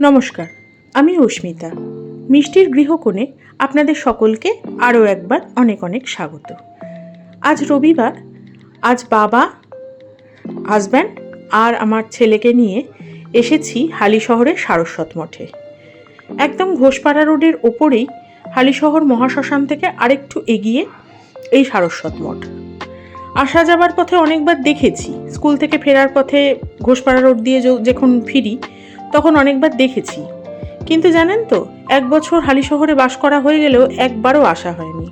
নমস্কার, আমি অস্মিতা। মিষ্টির গৃহকোণে আপনাদের সকলকে আরও একবার অনেক অনেক স্বাগত। আজ রবিবার, আজ বাবা হাজব্যান্ড আর আমার ছেলেকে নিয়ে এসেছি হালিশহরের সারস্বত মঠে। একদম ঘোষপাড়া রোডের ওপরেই হালিশহর মহাশ্মশান থেকে আরেকটু এগিয়ে এই সারস্বত মঠ। আসা যাবার পথে অনেকবার দেখেছি। স্কুল থেকে ফেরার পথে ঘোষপাড়া রোড দিয়ে যখন ফিরি তখন অনেকবার দেখেছি। কিন্তু জানেন তো, এক বছর হালিশহরে বাস করা হয়ে গেলেও একবারও আসা হয়নি।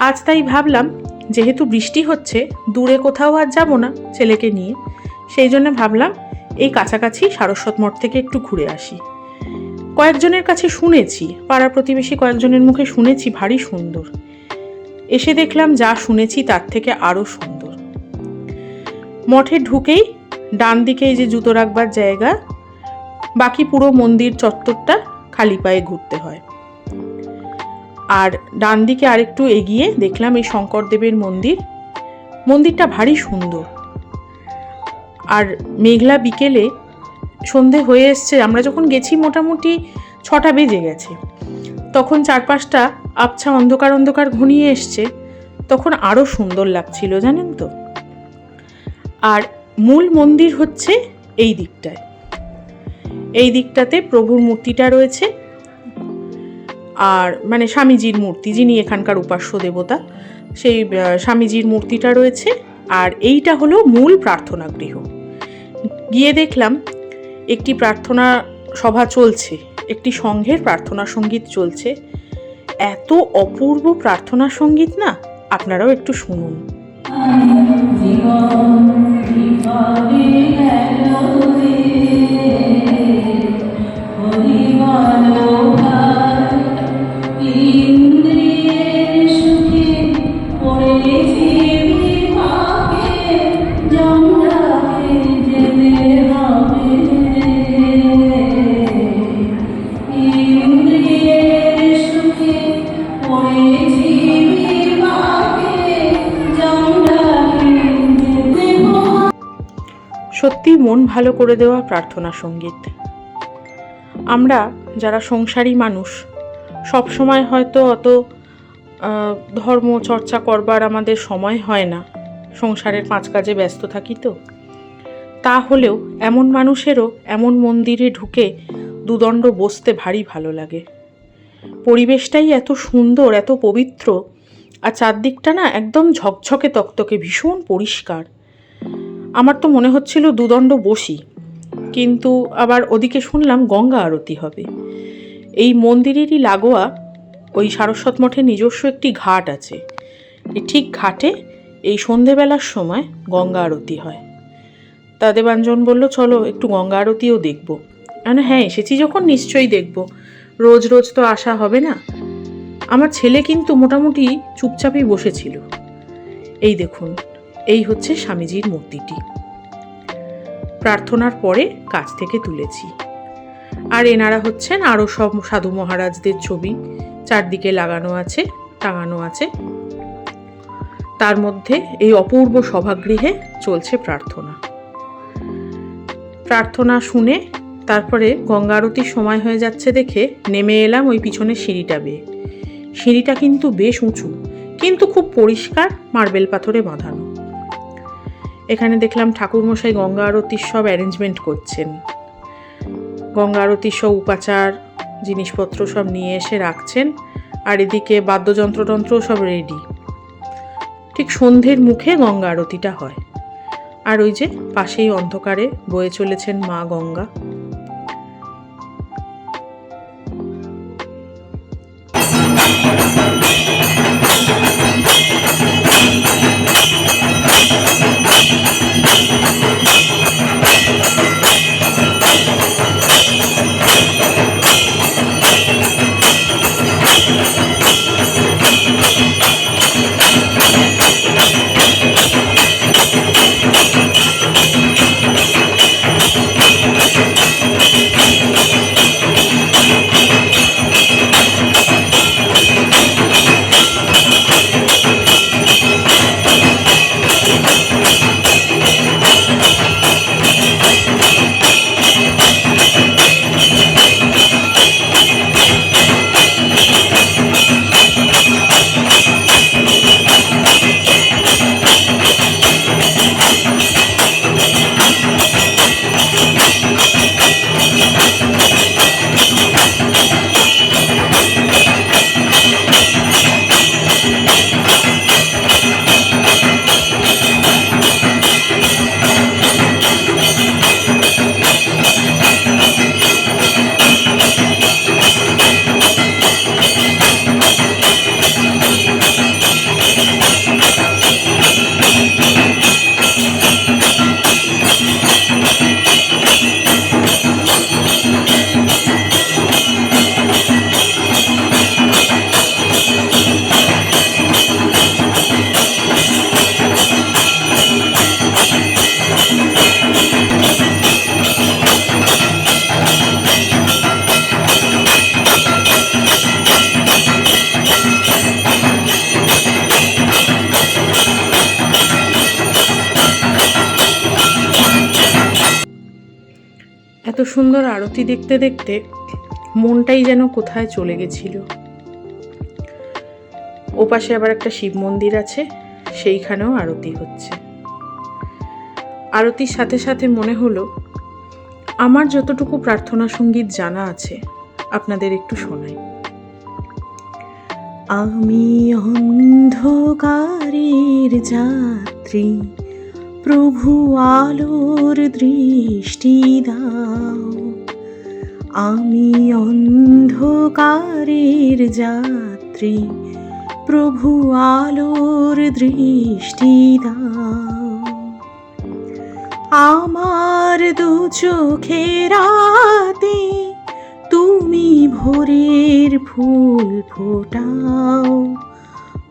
আজ তাই ভাবলাম, যেহেতু বৃষ্টি হচ্ছে, দূরে কোথাও আর যাব না ছেলেকে নিয়ে। সেই জন্য ভাবলাম, এই কাছাকাছি সারস্বত মঠ থেকে একটু ঘুরে আসি। কয়েকজনের কাছে শুনেছি, পাড়া প্রতিবেশী কয়েকজনের মুখে শুনেছি, ভারী সুন্দর। এসে দেখলাম যা শুনেছি তার থেকে আরও সুন্দর। মঠে ঢুকেই ডান দিকে এই যে জুতো রাখবার জায়গা বাকি পুরো মন্দির চত্বরটা খালি পায়ে ঘুরতে হয়। আর ডান দিকে আরেকটু এগিয়ে দেখলাম এই শঙ্করদেবের মন্দির। মন্দিরটা ভারী সুন্দর। আর মেঘলা বিকেলে সন্ধে হয়ে এসছে, আমরা যখন গেছি মোটামুটি ছটা বেজে গেছে। তখন চারপাশটা আবছা অন্ধকার অন্ধকার ঘনিয়ে এসছে। তখন আরও সুন্দর লাগছিল, জানেন তো? আর মূল মন্দির হচ্ছে এই দিকটায়। এই দিকটাতে প্রভুর মূর্তিটা রয়েছে। আর মানে স্বামীজির মূর্তি, যিনি এখানকার উপাস্য দেবতা, সেই স্বামীজির মূর্তিটা রয়েছে। আর এইটা হলো মূল প্রার্থনা গৃহ গিয়ে দেখলাম একটি প্রার্থনা সভা চলছে, একটি সংঘের প্রার্থনা সংগীত চলছে। এত অপূর্ব প্রার্থনা সংগীত না? আপনারাও একটু শুনুন। মন ভালো করে দেওয়া প্রার্থনা সংগীত। আমরা যারা সংসারী মানুষ সব সময় হয়তো অত ধর্ম চর্চা করবার আমাদের সময় হয় না, সংসারের পাঁচ কাজে ব্যস্ত থাকি তো। তা হলেও এমন মানুষেরও এমন মন্দিরে ঢুকে দুদণ্ড বসতে ভারী ভালো লাগে। পরিবেশটাই এত সুন্দর, এত পবিত্র, আর চারদিকটা না একদম ঝকঝকে তক্তকে, ভীষণ পরিষ্কার। আমার তো মনে হচ্ছিল দুদণ্ড বসি, কিন্তু আবার ওদিকে শুনলাম গঙ্গা আরতি হবে। এই মন্দিরেরই লাগোয়া ওই সারস্বত মঠে নিজস্ব একটি ঘাট আছে। ঠিক ঘাটে এই সন্ধেবেলার সময় গঙ্গা আরতি হয়। তা দেবাঞ্জন বলল, চলো, একটু গঙ্গা আরতিও দেখব। আমি হ্যাঁ এসেছি যখন, নিশ্চয়ই দেখব। রোজ রোজ তো আসা হবে না। আমার ছেলে কিন্তু মোটামুটি চুপচাপই বসেছিল। এই দেখুন এই হচ্ছে স্বামীজির মূর্তিটি। প্রার্থনার পরে কাছ থেকে তুলেছি। আর এনারা হচ্ছেন আরও সব সাধু মহারাজদের ছবি। চারদিকে লাগানো আছে, টাঙানো আছে। তার মধ্যে এই অপূর্ব সভাগৃহে চলছে প্রার্থনা। প্রার্থনা শুনে তারপরে গঙ্গা আরতির সময় হয়ে যাচ্ছে দেখে নেমে এলাম ওই পিছনের সিঁড়িটা বেয়ে। সিঁড়িটা কিন্তু বেশ উঁচু, কিন্তু খুব পরিষ্কার মার্বেল পাথরে বাঁধানো। এখানে দেখলাম ঠাকুরমশাই গঙ্গা আরতির সব অ্যারেঞ্জমেন্ট করছেন। গঙ্গা আরতির সব উপাচার, জিনিসপত্র সব নিয়ে এসে রাখছেন, আর এদিকে বাদ্যযন্ত্রতন্ত্র সব রেডি ঠিক সন্ধ্যের মুখে গঙ্গা আরতিটা হয়। আর ওই যে পাশেই অন্ধকারে বয়ে চলেছেন মা গঙ্গা। এত সুন্দর আরতি দেখতে দেখতে মনটাই যেন কোথায় চলে গেছিল। ওপাশে আবার একটা শিব মন্দির আছে, সেইখানেও আরতি হচ্ছে। আরতির সাথে সাথে মনে হলো, আমার যতটুকু প্রার্থনা সংগীত জানা আছে, আপনাদের একটু শোনাই। আমি অন্ধকারের যাত্রী প্রভু আলোর দৃষ্টি দাও। আমি অন্ধকারের যাত্রী, প্রভু আলোর দৃষ্টি দাও। আমার দু চোখেরাতে তুমি ভোরের ফুল ফোটাও।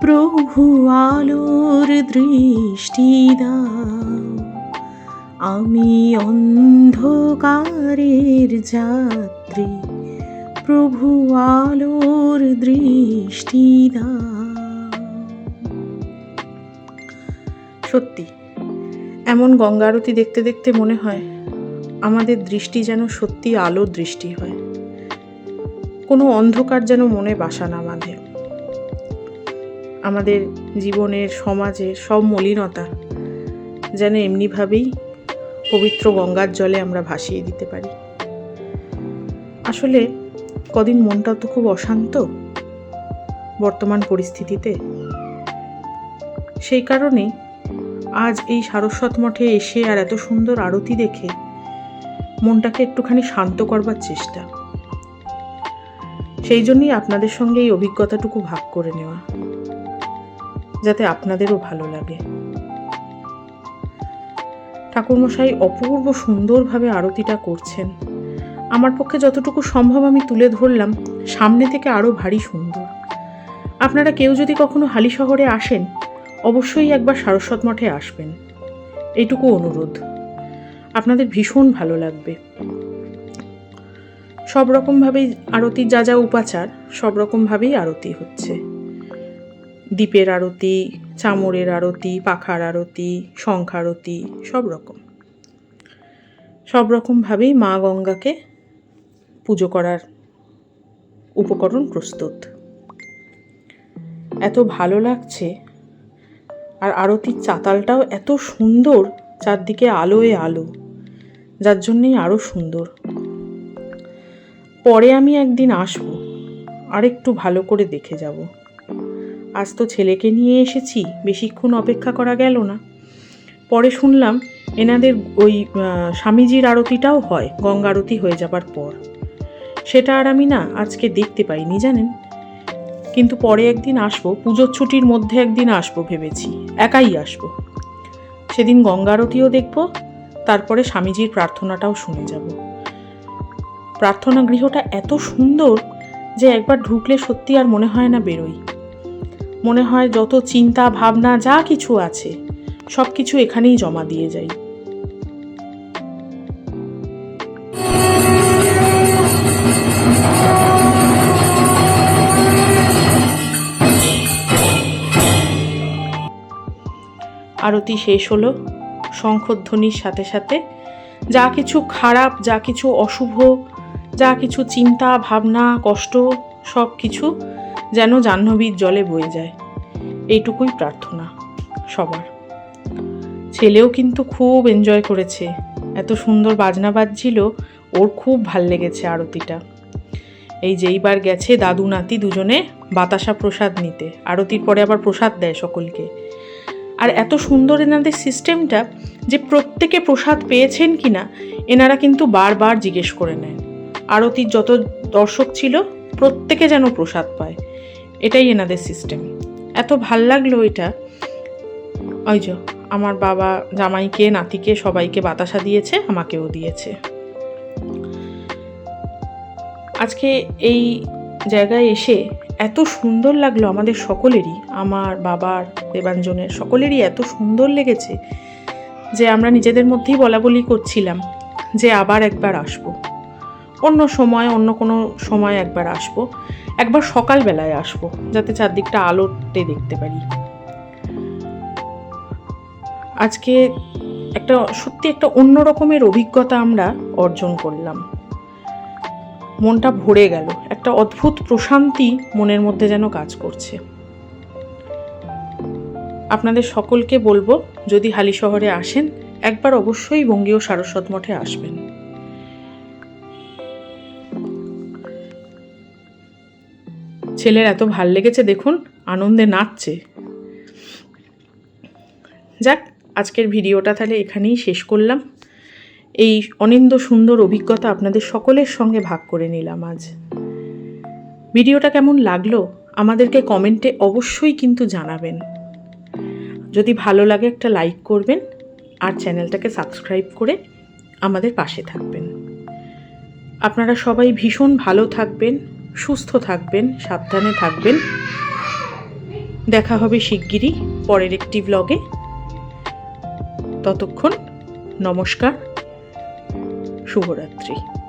প্রভু আলোর দৃষ্টি দাও আমি অন্ধকারের যাত্রী। প্রভু আলোর দৃষ্টি দাও সত্যি, এমন গঙ্গারতি দেখতে দেখতে মনে হয় আমাদের দৃষ্টি যেন সত্যি আলোর দৃষ্টি হয়। কোনো অন্ধকার যেন মনে বাসা না বাঁধে। আমাদের জীবনের সমাজে সব মলিনতা যেন এমনিভাবেই পবিত্র গঙ্গার জলে আমরা ভাসিয়ে দিতে পারি। আসলে কদিন মনটাও তো খুব অশান্ত বর্তমান পরিস্থিতিতে। সেই কারণেই আজ এই সারস্বত মঠে এসে আর এত সুন্দর আরতি দেখে মনটাকে একটুখানি শান্ত করবার চেষ্টা। সেই জন্যই আপনাদের সঙ্গে এই অভিজ্ঞতাটুকু ভাগ করে নেওয়া। যাতে আপনাদেরও ভালো লাগে। ঠাকুরমশাই অপূর্ব সুন্দরভাবে আরতিটা করছেন। আমার পক্ষে যতটুকু সম্ভব আমি তুলে ধরলাম, সামনে থেকে আরও ভারী সুন্দর। আপনারা কেউ যদি কখনো হালি শহরে আসেন, অবশ্যই একবার সারস্বত মঠে আসবেন। এইটুকু অনুরোধ। আপনাদের ভীষণ ভালো লাগবে। সব রকমভাবেই আরতির যা যা উপাচার সব রকমভাবেই আরতি হচ্ছে। দ্বীপের আরতি চামড়ের আরতি, পাখার আরতি শঙ্খ আরতি সব রকম। সব রকমভাবেই মা গঙ্গাকে পুজো করার উপকরণ প্রস্তুত। এত ভালো লাগছে, আর আরতির চাতালটাও এত সুন্দর, চারদিকে আলোয় আলো, যার জন্যেই আরও সুন্দর। পরে আমি একদিন আসব, আরেকটু ভালো করে দেখে যাব। আজ তো ছেলেকে নিয়ে এসেছি, বেশিক্ষণ অপেক্ষা করা গেল না। পরে শুনলাম এনাদের ওই স্বামীজির আরতিটাও হয়, গঙ্গা আরতি হয়ে যাবার পর। সেটা আর আমি না আজকে দেখতে পাইনি, জানেন? কিন্তু পরে একদিন আসব, পুজোর ছুটির মধ্যে একদিন আসব ভেবেছি, একাই আসব। সেদিন গঙ্গা আরতিও দেখব, তারপরে স্বামীজির প্রার্থনাটাও শুনে যাব। প্রার্থনা গৃহটা এত সুন্দর যে একবার ঢুকলে সত্যি আর মনে হয় না বেরোই। মনে হয় যত চিন্তা, ভাবনা, যা কিছু আছে সব কিছু এখানেই জমা দিয়ে যাই। আরতি শেষ হলো, শঙ্খধ্বনির সাথে সাথে যা কিছু খারাপ, যা কিছু অশুভ, যা কিছু চিন্তা, ভাবনা, কষ্ট সব কিছু যেন জাহ্নবীর জলে বয়ে যায়। এইটুকুই প্রার্থনা সবার। ছেলেও কিন্তু খুব এনজয় করেছে। এত সুন্দর বাজনা বাজছিল, ওর খুব ভালো লেগেছে আরতিটা। এই যেইবার গেছে দাদু নাতি দুজনে বাতাসা প্রসাদ নিতে। আরতির পরে আবার প্রসাদ দেয় সকলকে। আর এত সুন্দর এনাদের সিস্টেমটা যে প্রত্যেকে প্রসাদ পেয়েছেন কি না এনারা কিন্তু বারবার জিজ্ঞেস করে নেন আরতির যত দর্শক ছিল, প্রত্যেকে যেন প্রসাদ পায়। এটাই এনাদের সিস্টেম এত ভালো লাগল এটা। ওই যে, আমার বাবা জামাইকে, নাতিকে সবাইকে বাতাসা দিয়েছে, আমাকেও দিয়েছে। আজকে এই জায়গায় এসে এত সুন্দর লাগল আমাদের সকলেরই, আমার বাবার, দেবাঞ্জনের সকলেরই এত সুন্দর লেগেছে যে আমরা নিজেদের মধ্যেই বলা বলি করছিলাম যে আবার একবার আসব। অন্য সময়, অন্য কোনো সময় একবার আসব। একবার সকালবেলায় আসব, যাতে চারদিকটা আলোতে দেখতে পারি। আজকে একটা, সত্যি একটা অন্য রকমের অভিজ্ঞতা আমরা অর্জন করলাম। মনটা ভরে গেল, একটা অদ্ভুত প্রশান্তি মনের মধ্যে যেন কাজ করছে। আপনাদের সকলকে বলব, যদি হালি শহরে আসেন, একবার অবশ্যই বঙ্গীয় সারস্বত মঠে আসবেন। ছেলের এত ভালো লেগেছে, দেখুন, আনন্দে নাচছে। যাক, আজকের ভিডিওটা তাহলে এখানেই শেষ করলাম। এই অনিন্দ সুন্দর অভিজ্ঞতা আপনাদের সকলের সঙ্গে ভাগ করে নিলাম আজ। ভিডিওটা কেমন লাগল, আমাদেরকে কমেন্টে অবশ্যই কিন্তু জানাবেন। যদি ভালো লাগে একটা লাইক করবেন, আর চ্যানেলটাকে সাবস্ক্রাইব করে আমাদের পাশে থাকবেন। আপনারা সবাই ভীষণ ভালো থাকবেন। সুস্থ থাকবেন সাবধানে থাকবেন। দেখা হবে শিগগিরই পরের একটি ব্লগে ততক্ষণ নমস্কার শুভরাত্রি।